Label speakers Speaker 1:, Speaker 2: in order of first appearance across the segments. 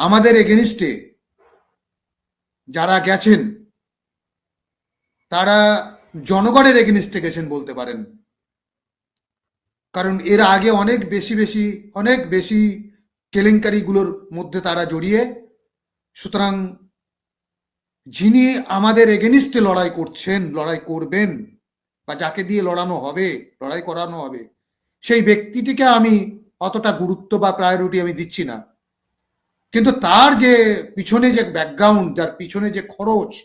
Speaker 1: আমাদের এগেনিস্টে যারা গেছেন, তারা জনগণের এগেনিস্টে গেছেন বলতে পারেন। কারণ এর আগে অনেক বেশি বেশি, অনেক বেশি কেলেঙ্কারিগুলোর মধ্যে তারা জড়িয়ে, সুতরাং যিনি আমাদের এগেনিস্টে লড়াই করছেন, লড়াই করবেন, বা যাকে দিয়ে লড়ানো হবে, লড়াই করানো হবে, সেই ব্যক্তিটিকে আমি অতটা গুরুত্ব বা প্রায়োরিটি আমি দিচ্ছি না। কিন্তু তার যে পিছনে যে ব্যাকগ্রাউন্ড যার পিছনে যে খরচ,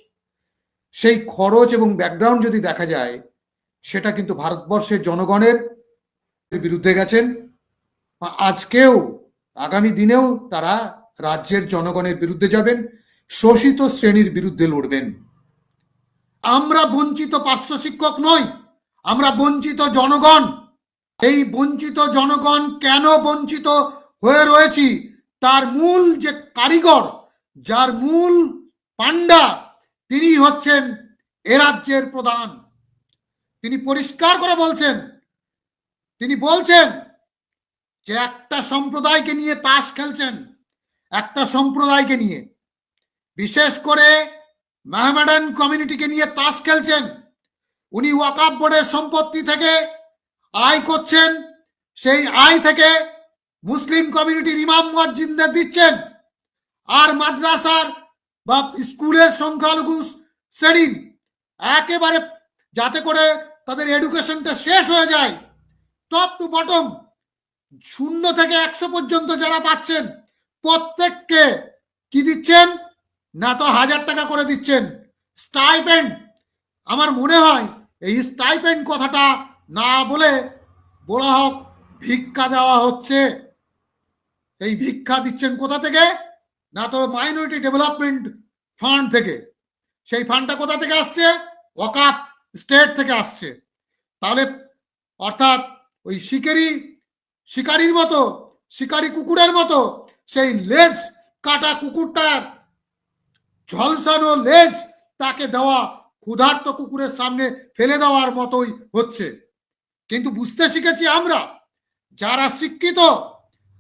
Speaker 1: সেই খরচ এবং ব্যাকগ্রাউন্ড যদি দেখা যায়, সেটা কিন্তু ভারতবর্ষের জনগণের বিরুদ্ধে গেছেন। আজকেও, আগামী দিনেও তারা রাজ্যের জনগণের বিরুদ্ধে যাবেন, শোষিত শ্রেণির বিরুদ্ধে লড়বেন। আমরা বঞ্চিত পার্শ্ব শিক্ষক নই, আমরা বঞ্চিত জনগণ। এই বঞ্চিত জনগণ কেন বঞ্চিত হয়ে রয়েছি? তার মূল যে কারিগর, যার মূল পান্ডা তিনি হচ্ছেন এ রাজ্যের প্রধান। তিনি পরিষ্কার করে বলছেন, তিনি বলছেন যে একটা সম্প্রদায়কে নিয়ে তাস খেলছেন, একটা সম্প্রদায়কে নিয়ে। বিশেষ করে মাহমেডান কমিউনিটিকে নিয়ে তাস খেলছেন। উনি ওয়াকাব বোর্ডের সম্পত্তি থেকে আয় করছেন, সেই আয় থেকে মুসলিম কমিউনিটির ইমাম মুয়াজ্জিনদের দিচ্ছেন। আর মাদ্রাসার বা স্কুলের সংখ্যালঘু শ্রেণির একেবারে যাতে করে তাদের এডুকেশনটা শেষ হয়ে যায়, টপ টু বটম, শূন্য থেকে একশো পর্যন্ত যারা পাচ্ছেন, প্রত্যেককে কি দিচ্ছেন? না তো হাজার টাকা করে দিচ্ছেন। স্টাইপেন্ড, আমার মনে হয় এই স্টাইপেন্ড কথাটা না বলে বলা হোক, ভিক্ষা দেওয়া হচ্ছে। এই ভিক্ষা দিচ্ছেন কোথা থেকে? না তো মাইনরিটি ডেভেলপমেন্ট ফান্ড থেকে। সেই ফান্ডটা কোথা থেকে আসছে? ওয়াকাপ স্টেট থেকে আসছে। তাহলে অর্থাৎ ওই শিকারি, শিকারির মতো, শিকারি কুকুরের মতো, সেই লেজ কাটা কুকুরটার ঝলসানো লেজ তাকে দেওয়া ক্ষুধার্ত কুকুরের সামনে ফেলে দেওয়ার মতোই হচ্ছে। কিন্তু বুঝতে শিখেছি আমরা, যারা শিক্ষিত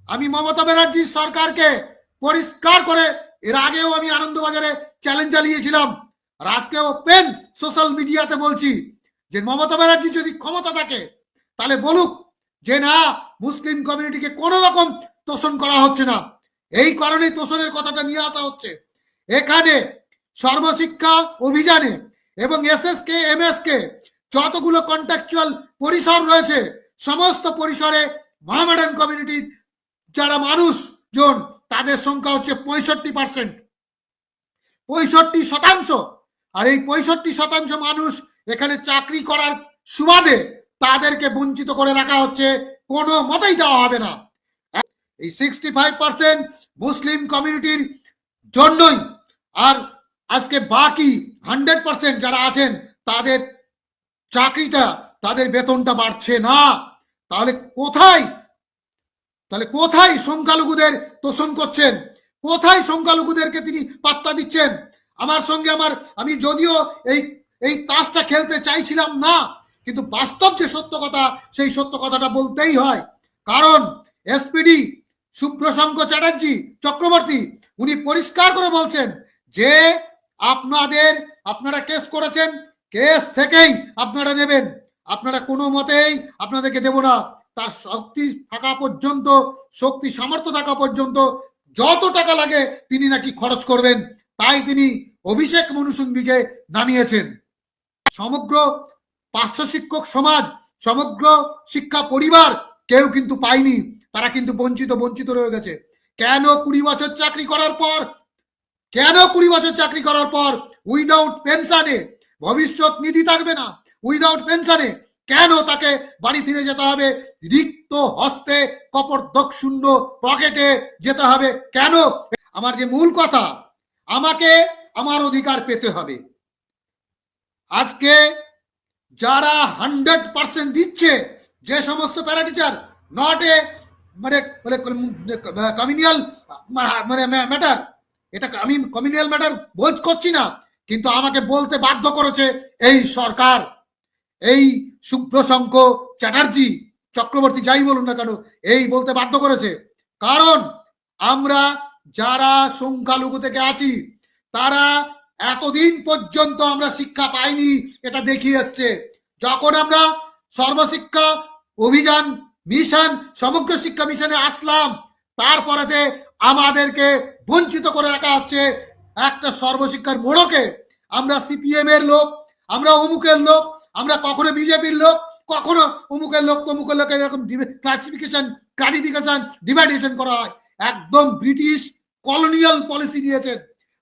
Speaker 1: আমি মমতা ব্যানার্জির সরকারকে পরিষ্কার করে, এর আগেও আমি আনন্দবাজারে চ্যালেঞ্জ চালিয়েছিলাম। আর ওপেন সোশ্যাল মিডিয়াতে বলছি যে মমতা ব্যানার্জি যদি ক্ষমতা থাকে, তাহলে বলুক যে না, মুসলিম কমিউনিটিকে কোনো রকম তোষণ করা হচ্ছে না। এই কারণেই তোষণের কথাটা নিয়ে আসা হচ্ছে। এখানে সর্বশিক্ষা অভিযানে এবং S S K M S K যতগুলো কন্ট্রাকচুয়াল পরিসর রয়েছে, সমস্ত পরিসরে মহামেডান কমিউনিটির যারা মানুষ, জন, তাদের সংখ্যা হচ্ছে পঁয়ষট্টি পার্সেন্ট পঁয়ষট্টি শতাংশ। আর এই পঁয়ষট্টি শতাংশ মানুষ এখানে চাকরি করার সুবাদে তাদেরকে বঞ্চিত করে রাখা হচ্ছে, কোনো মতেই দেওয়া হবে না। এই সিক্সটি ফাইভ পার্সেন্ট মুসলিম কমিউনিটির জন্যই। আর আজকে বাকি হান্ড্রেড পার্সেন্ট যারা আছেন, তাদের চাকরিটা, তাদের বেতনটা বাড়ছে না। তাহলে কোথায় তাহলে কোথায় সংখ্যালঘুদের তোষণ করছেন? কোথায় সংখ্যালঘুদেরকে তিনি পাত্তা দিচ্ছেন? আমার সঙ্গে আমার, আমি যদিও এই এই তাসটা খেলতে চাইছিলাম না, কিন্তু বাস্তব যে সত্য কথা, সেই সত্য কথাটা বলতেই হয়। কারণ এসপিডি সুব্রশঙ্ক চ্যাটার্জি চক্রবর্তী, উনি পরিষ্কার করে বলছেন যে আপনাদের, আপনারা কেস করেছেন, কেস থেকেই আপনারা নেবেন। আপনারা কোনো মতেই আপনাদেরকে দেব না। তার শক্তি থাকা পর্যন্ত, শক্তি সামর্থ্য থাকা পর্যন্ত যত টাকা লাগে তিনি নাকি খরচ করবেন। তাই তিনি অভিষেক মনুসুম্বিকে নামিয়েছেন। সমগ্র পার্শ্ব শিক্ষক সমাজ, সমগ্র শিক্ষা পরিবার কেউ কিন্তু পায়নি। তারা কিন্তু বঞ্চিত বঞ্চিত রয়ে গেছে। কেন কুড়ি বছর চাকরি করার পর, কেন কুড়ি বছর চাকরি করার পর উইদাউট পেনশনে ভবিষ্যৎ নিধি থাকবে না? উইদাউট পেনশনে কেন তাকে বাড়ি ফিরে যেতে হবে? রিক্ত হস্তে কপর্দক শূন্য পকেটে যেতে হবে। কেন? আমার যে মূল কথা, আমাকে আমার অধিকার পেতে হবে। আজকে যারা হান্ড্রেড পার্সেন্ট দিচ্ছে, যে সমস্ত প্যারাটিচার নট এ মানে কমিউনিয়াল মানে ম্যাটার এটা আমি কমিউনিয়াল ম্যাটার বোঝ করছি না, কিন্তু আমাকে বলতে বাধ্য করেছে এই সরকার। এই শুভ্রশঙ্ক চ্যাটার্জি চক্রবর্তী যাই বলুন না কেন, এই বলতে বাধ্য করেছে। কারণ আমরা যারা সংখ্যালঘু থেকে আছি, তারা এতদিন পর্যন্ত আমরা শিক্ষা পাইনি, এটা দেখিয়ে এসছে। যখন আমরা সর্বশিক্ষা অভিযান, মিশন, সমগ্র শিক্ষা মিশনে আসলাম, তারপরেতে আমাদেরকে বঞ্চিত করে রাখা হচ্ছে একটা সর্বশিক্ষার মোড়কে। আমরা সিপিএম এর লোক আমরা অমুকের লোক, আমরা কখনো বিজেপির লোক, কখনো অমুকের লোক, তমুকের লোক এরকম ক্লাসিফিকেশন ক্লারিফিকেশন ডিভাইডেশন করা হয়। একদম ব্রিটিশ কলোনিয়াল পলিসি নিয়েছেন।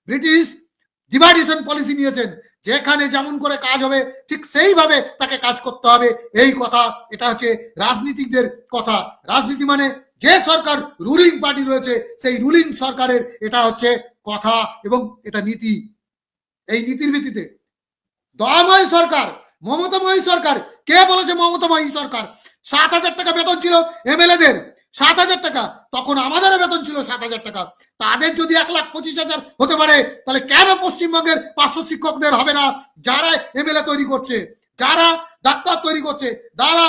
Speaker 1: ব্রিটিশ ডিভাইডেশন পলিসি নিয়েছেন। যেখানে যেমন করে কাজ হবে, ঠিক সেইভাবে তাকে কাজ করতে হবে। এই কথা, এটা হচ্ছে রাজনীতিকদের কথা। রাজনীতি মানে যে সরকার রুলিং পার্টি রয়েছে, সেই রুলিং সরকারের এটা হচ্ছে কথা এবং এটা নীতি। এই নীতির ভিত্তিতে দয়াময় সরকার, মমতাময়ী সরকার। কে বলেছে মমতাময়ী সরকার? সাত হাজার টাকা বেতন ছিল এমএলএদের। সাত হাজার টাকা। তখন আমাদেরও বেতন ছিল সাত হাজার টাকা। তাদের যদি এক লাখ পঁচিশ হাজার হতে পারে, তাহলে কেন পশ্চিমবঙ্গের পাঁচশো শিক্ষকদের হবে না? যারা এমএলএ তৈরি করছে, যারা ডাক্তার তৈরি করছে, যারা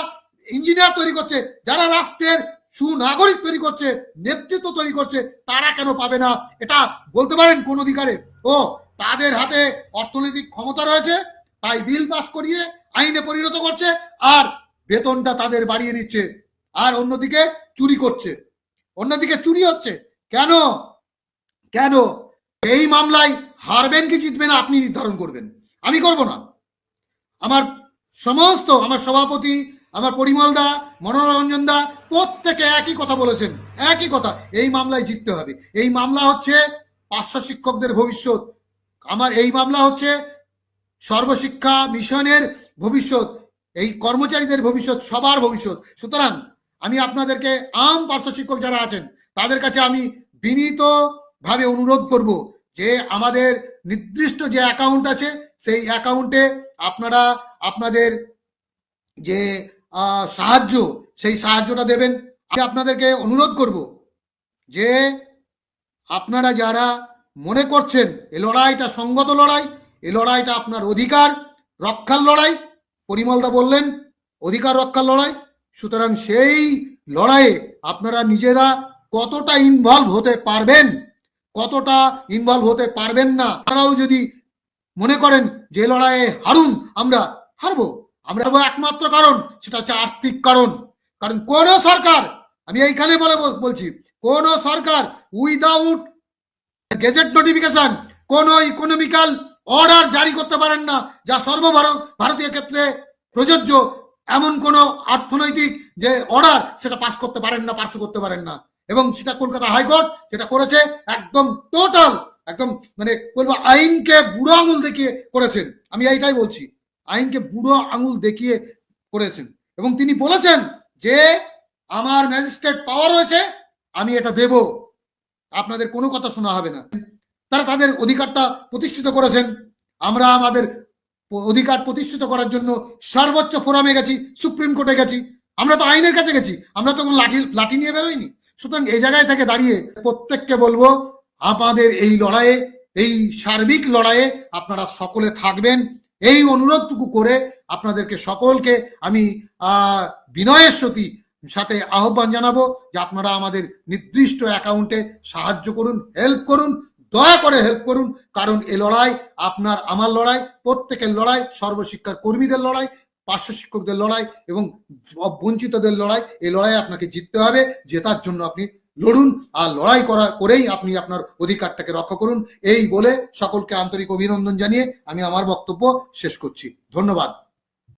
Speaker 1: ইঞ্জিনিয়ার তৈরি করছে, যারা রাষ্ট্রের সুনাগরিক তৈরি করছে, নেতৃত্ব তৈরি করছে, তারা কেন পাবে না? এটা বলতে পারেন কোন অধিকারে? ও, তাদের হাতে অর্থনৈতিক ক্ষমতা রয়েছে তাই বিল পাস করিয়ে আইনে পরিণত করছে আর বেতনটা তাদের বাড়িয়ে দিচ্ছে। আর অন্যদিকে চুরি করছে। অন্যদিকে চুরি হচ্ছে। কেন? কেন? এই মামলায় হারবেন কি জিতবেন আপনি নির্ধারণ করবেন। আমি করব না। আমার সমস্ত, আমার সভাপতি, আমার পরিমল দা, মনোরঞ্জন দা প্রত্যেকে একই কথা বলেছেন। একই কথা, এই মামলায় জিততে হবে। এই মামলা হচ্ছে পাঁচশো শিক্ষকদের ভবিষ্যৎ। আমার এই মামলা হচ্ছে সর্বশিক্ষা মিশনের ভবিষ্যৎ, এই কর্মচারীদের ভবিষ্যৎ, সবার ভবিষ্যৎ। সুতরাং আমি আপনাদেরকে আম পার্শ্ব শিক্ষক যারা আছেন, তাদের কাছে আমি বিনীত ভাবে অনুরোধ করব যে আমাদের নির্দিষ্ট যে অ্যাকাউন্ট আছে, সেই অ্যাকাউন্টে আপনারা আপনাদের যে সাহায্য, সেই সাহায্যটা দেবেন। আমি আপনাদেরকে অনুরোধ করব যে আপনারা যারা মনে করছেন এ লড়াইটা সঙ্গত লড়াই এ লড়াইটা আপনার অধিকার রক্ষার লড়াই। পরিমলদা বললেন, অধিকার রক্ষার লড়াই? সুতরাং সেই লড়াইয়ে আপনারা নিজেরা কতটা ইনভলভ হতে পারবেন? কতটা ইনভলভ হতে পারবেন না? তারাও যদি মনে করেন যে লড়াইয়ে হারুন, আমরা হারবো। আমরা একমাত্র কারণ, সেটা হচ্ছে আর্থিক কারণ। কারণ কোন সরকার, আমি এইখানে বলে বলছি, কোন সরকার উইদাউট গেজেট নোটিফিকেশন কোন ইকোনমিক্যাল অর্ডার জারি করতে পারেন না, যা সর্বভারত ভারতীয় ক্ষেত্রে প্রযোজ্য। এমন কোন অর্থনৈতিক যে অর্ডার, সেটা পাস করতে পারেন না পাস করতে পারেন না। এবং সেটা কলকাতা হাইকোর্ট যেটা করেছে, একদম টোটাল একদম মানে বলব আইনকে বুড়ো আঙুল দেখিয়ে করেছেন। আমি এইটাই বলছি, আইনকে বুড়ো আঙুল দেখিয়ে করেছেন। এবং তিনি বলেছেন যে, আমার ম্যাজিস্ট্রেট পাওয়ার রয়েছে, আমি এটা দেব। আপনাদের কোনো কথা শোনা হবে না। তারা তাদের অধিকারটা প্রতিষ্ঠিত করেছেন। আমরা আমাদের অধিকার প্রতিষ্ঠিত করার জন্য সর্বোচ্চ ফোরামে গেছি, সুপ্রিম কোর্টে গেছি। আমরা তো আইনের কাছে গেছি, আমরা তো কোনো লাঠি লাঠি নিয়ে বেরোইনি। সুতরাং এই জায়গায় থেকে দাঁড়িয়ে প্রত্যেককে বলব, আমাদের এই লড়াইয়ে, এই সার্বিক লড়াইয়ে আপনারা সকলে থাকবেন। এই অনুরোধটুকু করে আপনাদেরকে সকলকে আমি বিনয়ের সতী সাথে আহ্বান জানাব যে আপনারা আমাদের নির্দিষ্ট অ্যাকাউন্টে সাহায্য করুন, হেল্প করুন। দয়া করে হেল্প করুন, কারণ এ লড়াই আপনার, আমার লড়াই, প্রত্যেকের লড়াই, সর্বশিক্ষার কর্মীদের লড়াই, পার্শ্ব শিক্ষকদের লড়াই এবং বঞ্চিতদের লড়াই এই লড়াই আপনাকে জিততে হবে, জেতার জন্য আপনি লড়ুন আর লড়াই করা, করেই আপনি আপনার অধিকারটাকে রক্ষা করুন। এই বলে সকলকে আন্তরিক অভিনন্দন জানিয়ে আমি আমার বক্তব্য শেষ করছি। ধন্যবাদ।